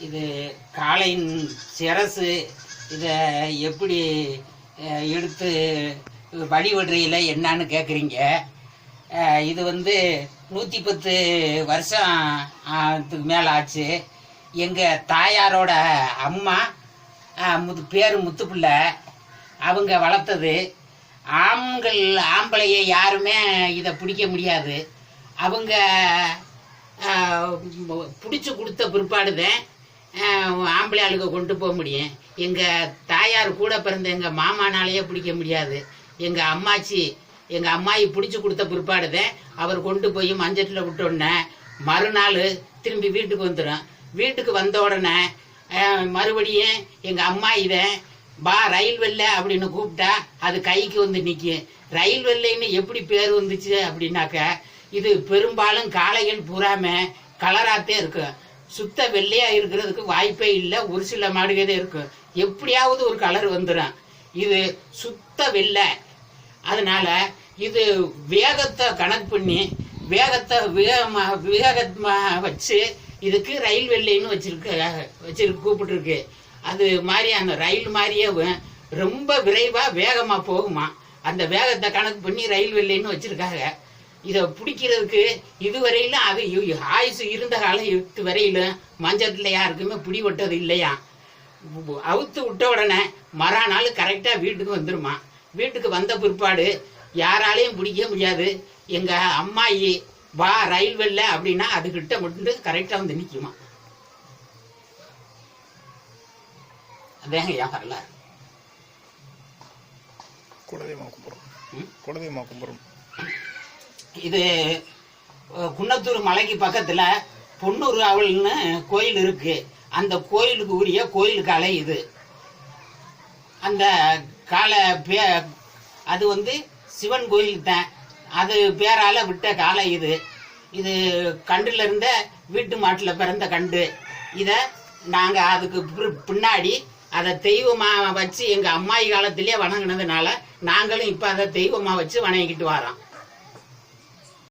இது காளையின் சிரசு இதை எப்படி அஹ், எடுத்து வழிபடுறையில் என்னன்னு கேட்குறீங்க இது வந்து நூற்றி பத்து வருஷத்துக்கு மேலே ஆச்சு. எங்கள் தாயாரோட அம்மா அஹ், முத்து பேர் முத்துப்பிள்ளை அவங்க வளர்த்தது ஆண்கள் ஆம்பளையை யாருமே இதை பிடிக்க முடியாது. அவங்க பிடிச்சி கொடுத்த பிற்பாடு தான் ஆம்பளை ஆளுக கொண்டு போக முடியும். எங்கள் தாயார் கூட பிறந்த எங்கள் மாமானாலேயே பிடிக்க முடியாது. எங்கள் அம்மாச்சி எங்கள் அம்மாயி பிடிச்சி கொடுத்த பிற்பாடு தான் அவர் கொண்டு போய் மஞ்சட்டில் விட்டோடனே மறுநாள் திரும்பி வீட்டுக்கு வந்துடும். வீட்டுக்கு வந்த உடனே மறுபடியும் எங்கள் அம்மா இதை பா ரயில் வெள்ளை அப்படின்னு கூப்பிட்டா அது கைக்கு வந்து நிற்கும் ரயில் வெள்ளைன்னு எப்படி பேர் வந்துச்சு? அப்படின்னாக்க இது பெரும்பாலும் காளைகள் பூராம கலராத்தே இருக்கும் சுத்த வெள்ளையா இருக்கிறதுக்கு வாய்ப்பே இல்லை. ஒரு சில மாடுகளே இருக்கும் எப்படியாவது ஒரு கலர் வந்துடும் இது சுத்த வெள்ளை. அதனால இது வேகத்தை கணக்கு பண்ணி வேகத்தை வேகமா வேகமா வச்சு இதுக்கு ரயில் வெள்ளைன்னு வச்சிருக்க வச்சிருக்கு கூப்பிட்டுருக்கு. அது மாதிரி அந்த ரயில் மாதிரியே ரொம்ப விரைவாக வேகமாக போகுமா. அந்த வேகத்தை கணக்கு பண்ணி ரயில் வெள்ளைன்னு வச்சிருக்காங்க. இதை பிடிக்கிறதுக்கு இதுவரையிலும் அது ஆயுசு இருந்த காலம் இது வரையிலும் மஞ்சத்தில் யாருக்குமே பிடிபட்டது இல்லையா. அவுத்து விட்ட உடனே மறாநாள் கரெக்டாக வீட்டுக்கு வந்துருமா. வீட்டுக்கு வந்த பிற்பாடு யாராலையும் பிடிக்க முடியாது. எங்கள் அம்மாயி வா ரயில் வெள்ள அப்படின்னா அதுகிட்ட மட்டும் கரெக்டாக வந்து நிற்குமா அதாங்க ஏன் வரல குலதெய்வமா கும்பிட்றோம் இது குன்னத்தூர் மலைக்கு பக்கத்துல பொன்னூர் அவள்னு கோயில் இருக்கு அந்த கோயிலுக்கு உரிய கோயில் காலை இது அந்த காலை பே அது வந்து சிவன் கோயில் தான் அது பேரால விட்ட காலை இது இது கண்டுல இருந்த வீட்டு மாட்டுல பிறந்த கண்டு இதை நாங்க அதுக்கு பின்னாடி அதை தெய்வமா வச்சு எங்க அம்மாயி காலத்திலே வணங்கினதுனால நாங்களும் இப்ப அதை தெய்வமா வச்சு வணங்கிக்கிட்டு வரோம்.